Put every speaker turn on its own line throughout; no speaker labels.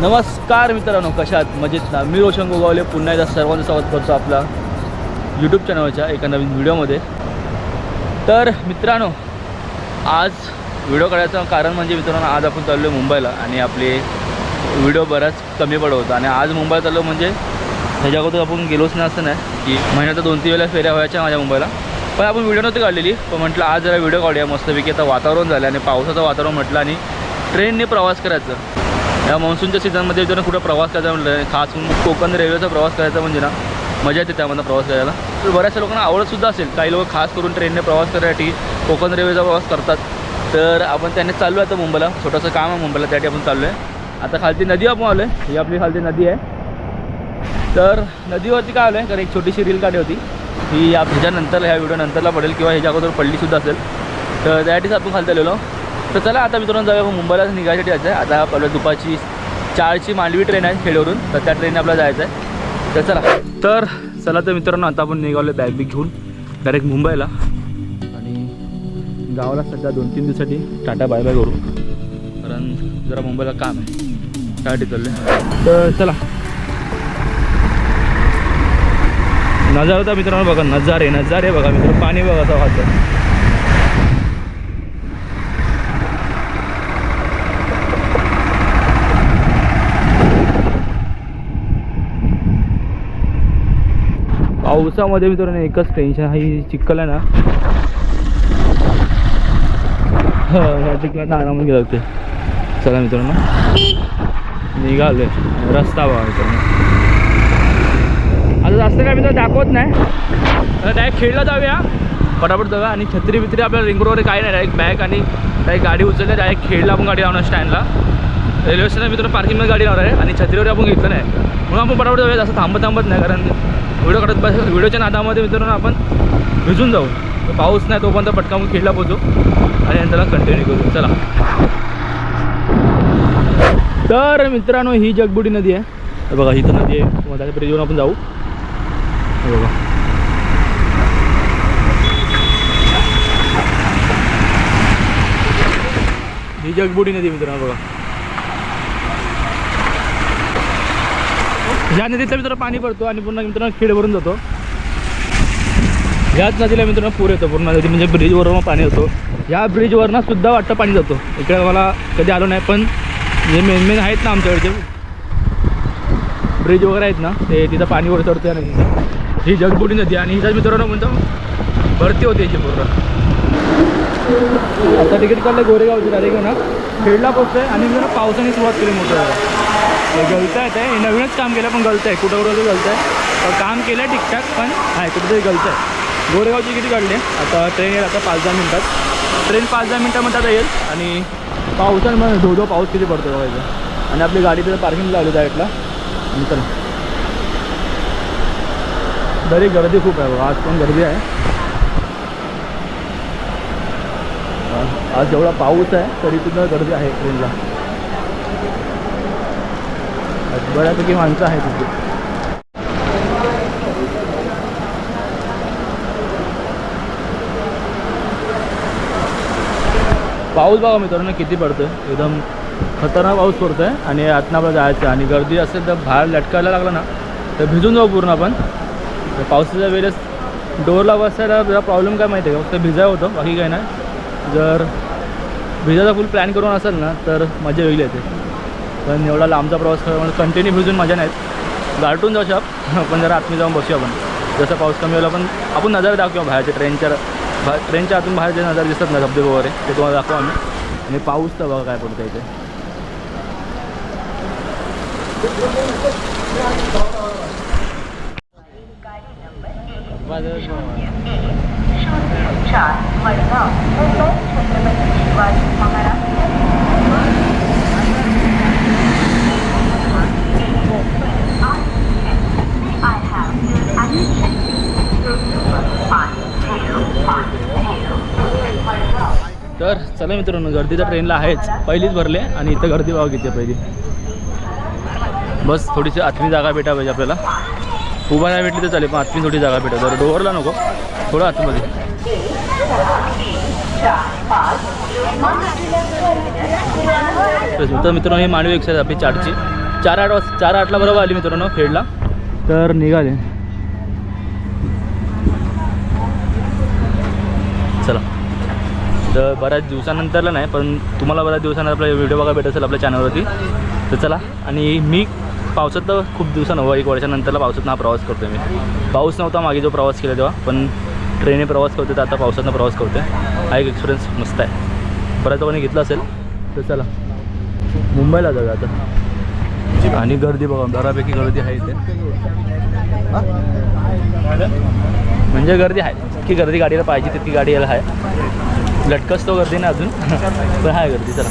नमस्कार मित्रांनो कशात? मजेत ना? मी रोशन गोगावले. पुन्हा एकदा सर्वांचं स्वागत करतो आपला यूट्यूब चॅनलच्या एका नवीन व्हिडिओमध्ये तर मित्रांनो आज व्हिडिओ काढायचं कारण म्हणजे मित्रांनो आज आपण चाललो आहे मुंबईला आणि आपले व्हिडिओ बराच कमी पडत होता. आणि आज मुंबईला चाललो म्हणजे ह्याच्या अगोदर आपण गेलोच नाही असं नाही की महिन्यात दोन तीन वेळेला फेऱ्या व्हायच्या माझ्या मुंबईला. पण आपण व्हिडिओ नव्हती काढलेली. पण म्हटलं आज जरा व्हिडिओ काढूया. मस्तपैकी आता वातावरण झालं आणि पावसाचं वातावरण म्हटलं आणि ट्रेनने प्रवास करायचं. या मान्सूनच्या सीझनमध्ये जर कुठं प्रवास करायचा म्हटलं खास कोकण रेल्वेचा प्रवास करायचा म्हणजे ना मजा येते त्यामध्ये प्रवास करायला. तर बऱ्याचशा लोकांना आवडतसुद्धा असेल. काही लोक खास करून ट्रेनने प्रवास करण्यासाठी कोकण रेल्वेचा प्रवास करतात. तर आपण त्यांनी चाललो आहे आता मुंबईला. छोटंसं काम आहे मुंबईला त्यासाठी आपण चाललो आहे आता खालती नदी आपण आलो आहे ही आपली खालती नदी आहे. तर नदीवरती काय आलं आहे कारण एक छोटीशी रील काढली होती. ही या ह्याच्यानंतर ह्या व्हिडिओ नंतरला पडेल किंवा ह्याच्या अगोदर पडलीसुद्धा असेल. तर त्यासाठीच आपण खालती आलेलो. तर चला आता मित्रांनो जाऊया. मुंबईलाच निघायसाठी जायचं आहे आता आपल्या दुपारची चारची मांडवी ट्रेन आहे खेडवरून. तर त्या ट्रेनने आपल्याला जायचं आहे तर चला. तर चला तर मित्रांनो आता आपण निघालो बॅग बिग घेऊन. डायरेक्ट मुंबईला. आणि गावाला सध्या दोन तीन दिवसासाठी टाटा बाय बाय करू. कारण जरा मुंबईला काम आहे. काय चाललं तर चला. नजारा होता मित्रांनो बघा. नजारे नजारे बघा मित्र पाणी बघा असं पावसामध्ये मित्रांनो एकच टेन्शन आहे ही चिखल आहे ना. हो ह्या चिखलात आरामात गेलं होते चला मित्रांनो. निघाले रस्ता बघा मित्रांनो. आता जास्त काय मित्र दाखवत नाही. डायरेक्ट खेळला जाऊया. पटापट जाऊया. आणि छत्री बित्री आपल्याला रिंग वगैरे काही नाही डायरेक्ट बॅग आणि डायरेक्ट गाडी उचलली डायरेक्ट खेळला आपण गाडी लावणार स्टँडला रेल्वे स्टेशन मित्र पार्किंगमध्ये गाडी लावणार आहे आणि छत्रीवर आपण घेतलं नाही. म्हणून आपण बरोबर जाऊया जास्त थांबत थांबत नाही कारण व्हिडिओ काढत बस व्हिडिओच्या नादामध्ये मित्रांनो आपण भिजून जाऊ. पाऊस नाही तोपर्यंत पटका मग खेळला पोचू आणि नंतर कंटिन्यू करू. चला. तर मित्रांनो ही जगबुडी नदी आहे. बघा ही तर नदी आहे. तुम्हाला त्या येऊन आपण जाऊ. बघा. ही जगबुडी नदी आहे मित्रांनो बघा. ह्या नदीतला मित्रांनो पाणी पडतो आणि पुन्हा मित्रांनो खेड भरून जातो. याच नदीला मित्रांनो पूर येतो. पूर्ण नदी म्हणजे ब्रिजवरून पाणी येतो. या ब्रिजवरनं सुद्धा वाटतं पाणी जातो. इकडे मला कधी आलो नाही पण जे मेन मेन आहेत ना आमच्याकडचे ब्रिज वगैरे आहेत ना ते तिथं पाणी वर चढतं आणि ही जगबुडी नदी आणि हिच्याच मित्रांनो म्हणतो भरती होते याची पूर्ण. आता तिकीट काढलं गोरेगावची डायरेक्ट ना खेडला पोचतोय आणि मित्रांनो पावसाने सुरुवात केली मोठ्या गलत आहे ते हे नवीनच काम केलं पण गलतं आहे. कुठं कुठं गलत आहे. काम केलं आहे ठीकठाक पण आहे कुठेतरी गलत आहे. गोरेगावची किती काढली आहे? आता ट्रेन येईल आता पाच दहा मिनटात. ट्रेन पाच दहा मिनटामध्ये आता येईल. आणि पावसाने मग धो धो पाऊस किती पडतो बघायचं. आणि आपली गाडी तिथं पार्किंग लावली डायरेक्टला आणि चला. तरी गर्दी खूप आहे आज पण गर्दी आहे. आज जेवढा पाऊस आहे तरी सुद्धा गर्दी आहे ट्रेनला आहेत. बऱ्यापैकी माणसं आहेत तिथे पाऊस बघा मित्रांनो किती पडतोय. एकदम खतरनाक पाऊस पडतोय आणि आतनं आपल्याला जायचं आहे. आणि गर्दी असेल तर बाहेर लटकायला लागला ना तर भिजून जाऊ पूर्ण आपण. तर पावसाच्या वेळेस डोरला बसायला जरा प्रॉब्लेम काय माहिती आहे का? फक्त भिजाय होतं बाकी काय नाही. जर भिजायचा फुल प्लॅन करून असेल ना तर मजा वेगळी येते. पण एवढा लांबचा प्रवास म्हणजे कंटिन्यू भिजून मजा नाहीत गारटून जाऊ शक पण जरा आतमध्ये जाऊन बसूया आपण. जसं पाऊस कमी होईल पण आपण नजर दाखवू बाहेरच्या ट्रेनच्या बा ट्रेनच्या आतून बाहेर जे नजर दिसतात ना धबधबे वगैरे ते तुम्हाला दाखवू आम्ही. आणि पाऊस तर बघा काय पडतं इथे. चला मित्रांनो गर्दी तर ट्रेनला आहेच. पहिलीच भरले आणि इथं गर्दी बघा किती आहे पहिली? बस थोडीशी आतली जागा भेटा पाहिजे आपल्याला. उभा नाही भेटली तर चालेल पण आतली थोडी जागा भेटा. जर डोवरला नको. थोडं आतमध्ये. तर मित्रांनो ही मांडवी एक्सरसाइज आपली चारची. चार आठ वाजता चार आठला बरोबर आली मित्रांनो खेडला तर निघाले. तर बऱ्याच दिवसानंतरला नाही पण तुम्हाला बऱ्याच दिवसानंतर आपला व्हिडिओ बघायला भेटत असेल आपल्या चॅनलवरती. तर चला आणि मी पावसात तर खूप दिवसानं हो एक वर्षानंतरला पावसातनं हा प्रवास करतो मी. पाऊस नव्हता मागे जो प्रवास केला तेव्हा पण ट्रेनने प्रवास करतो तर आता पावसातनं प्रवास करतो हा एक एक्सपिरियन्स मस्त आहे. बऱ्याच लोकांनी घेतला असेल तर चला. मुंबईला जाऊया आता. आणि गर्दी बघा बऱ्यापैकी गर्दी आहे इथे. म्हणजे गर्दी आहे. जितकी गर्दी गाडीला पाहिजे तितकी गाडी यायला आहे. लटकस तो गर्दी ना अजून. पण हाय गर्दी चला.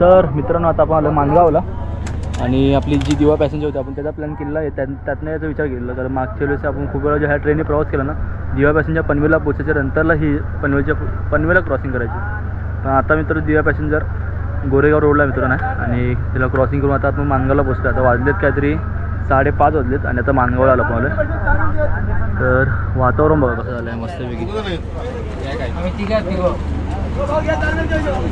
तर मित्रांनो आता आपण आलो मानगावला आणि आपली जी दिवा पॅसेंजर होती आपण त्याचा प्लॅन केलेला आहे. त्या त्यातनं याचा विचार केलेला. कारण मागच्या वेळेस आपण खूप वेळा ह्या ट्रेनने प्रवास केला ना दिवा पॅसेंजर पनवेलला पोचायच्या नंतरला ही पनवेलच्या पनवेलला क्रॉसिंग करायची. पण आता मित्र दिवा पॅसेंजर गोरेगाव रोडला मित्रांना आणि तिला क्रॉसिंग करून आता आपण मानगावला पोचतो आता वाजलेत काहीतरी साडेपाच वाजलेत आणि आता मानगावला आलो आपण आलो तर वातावरण बघा कसं झालं आहे मस्तपैकी तर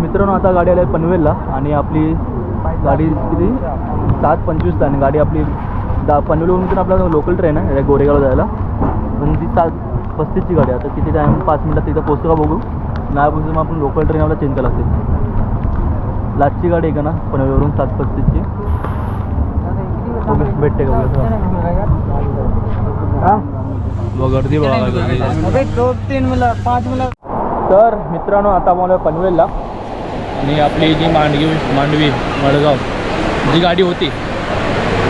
मित्रांनो आता गाडी आली आहे पनवेलला आणि आपली गाडी किती? सात पंचवीसला आणि गाडी आपली दा पनवेलवरून पण आपला लोकल ट्रेन आहे गोरेगावला जायला. पण ती सात पस्तीसची गाडी आहे. आता किती टाईम पाच मिनटात तिथं पोचतो का बघू? नाही पोचतो मग आपण लोकल ट्रेन आपल्याला चेंज करावं लागते. लास्टची गाडी आहे का ना पनवेलवरून सात पस्तीसची. भेटते का बघू गर्दी बघा गर्दी
दो तीन मिला पाँच मिला.
तर मित्रांनो आता मला पनवेलला आणि आपली जी मांडगी मांडवी मडगाव जी गाडी होती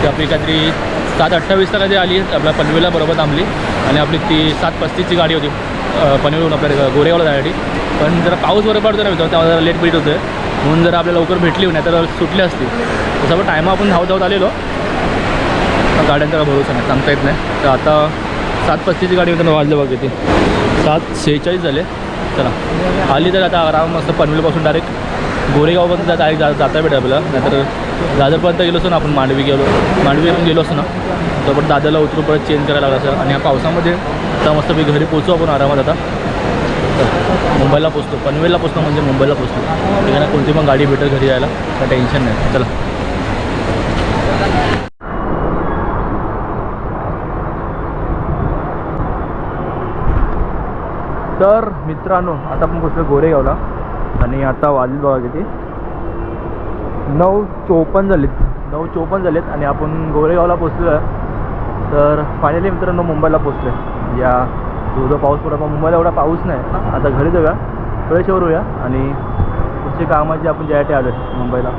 ती आपली काहीतरी सात अठ्ठावीसला काहीतरी आली आपल्या पनवेलला बरोबर थांबली. आणि आपली ती सात पस्तीसची गाडी होती पनवेलहून आपल्या गोरेगावला जाण्यासाठी. पण जरा पाऊस बरोबर पडतो ना मित्रांनो तेव्हा जरा लेट भेट होतं म्हणून जर आपल्याला लवकर भेटली नाही तर सुटली असती. तसं पण टायमा आपण धावत धावत आलेलो गाड्यांचा काय भरोसा नाही सांगता येत नाही. तर आता सात पस्तीसची गाडी मित्रांनो वाजले बघ किती. सात सेहेचाळीस झाले. चला. आली तर आता आराम मस्त पनवेलपासून डायरेक्ट गोरेगावपर्यंत जाता जा जाता भेटा आपल्याला. नाहीतर दादरपर्यंत गेलो असतो ना आपण मांडवी गेलो मांडवीवरून गेलो असतो ना तर पण दादरला उतरू परत चेंज करायला लागला असं. आणि या पावसामध्ये तर मस्त मी घरी पोचू आपण आरामात आता. मुंबईला पोचतो पनवेलला पोचतो म्हणजे मुंबईला पोचतो त्यांना कोणती पण गाडी भेटेल घरी यायला काय टेन्शन नाही. चला. तर मित्रांनो आता आपण पोचलो गोरेगावला. आणि आता वाजले बघा किती. नऊ चोपन्न झालेत. नऊ चोपन्न झालेत आणि आपण गोरेगावला पोचलो आहे तर फायनली मित्रांनो मुंबईला पोचलो आहे या जो जो पाऊस पडला. पण मुंबईला एवढा पाऊस नाही. आता घरी जाऊया कळेश्वर होऊया. आणि पुढचे कामाचे आपण ज्यासाठी आलो आहे मुंबईला.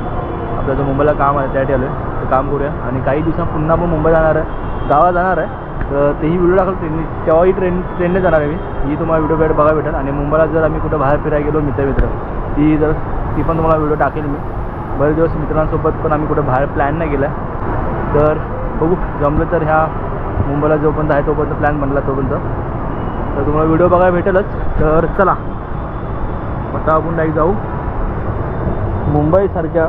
आपलं जो मुंबईला काम आहे त्यासाठी आलो आहे ते काम करूया. आणि काही दिवसात पुन्हा पण मुंबई जाणार आहे. गावाला जाणार आहे. तर तेही व्हिडिओ टाकलं ट्रेनने तेव्हाही ट्रेन ट्रेनने जाणार आहे मी. ही तुम्हाला व्हिडिओ भेट बघायला भेटेल. आणि मुंबईला जर आम्ही कुठं बाहेर फिरायला गेलो मित्र मित्र ती जर ती पण तुम्हाला व्हिडिओ टाकेल मी. बरेच दिवस मित्रांसोबत पण आम्ही कुठं बाहेर प्लॅन नाही केला. तर बघू जमलं तर ह्या मुंबईला जोपर्यंत आहे तोपर्यंत प्लॅन बनला तोपर्यंत. तर तुम्हाला व्हिडिओ बघायला भेटेलच. तर चला आता आपण डायरेक्ट जाऊ. मुंबईसारख्या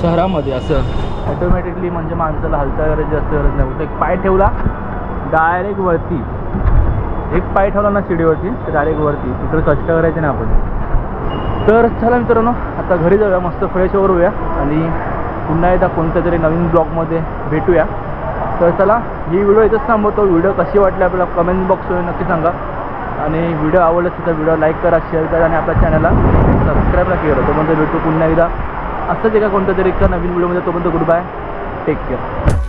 शहरामध्ये असं ॲटोमॅटिकली म्हणजे माणसाला हालचाल करायची जास्त गरज नाही. फक्त एक पाय ठेवला डायरेक्ट वरती. एक पाय ठेवला ना शिडीवरती तर डायरेक्ट वरती. तिकडे कष्ट करायचे नाही आपण. तर चला मित्रांनो आता घरी जाऊया मस्त फ्रेश वरूया आणि पुन्हा एकदा कोणत्या तरी नवीन ब्लॉगमध्ये भेटूया. तर चला ही व्हिडिओ इथंच थांबवतो. व्हिडिओ कशी वाटली आपल्याला कमेंट बॉक्समध्ये नक्की सांगा. आणि व्हिडिओ आवडला तर व्हिडिओ लाईक करा शेअर करा आणि आपल्या चॅनलला सबस्क्राईब नक्की करा. तोपर्यंत भेटू पुन्हा एकदा. असंच एका कोणत्या तरी एका नवीन व्हिडिओमध्ये तोपर्यंत गुड बाय टेक केअर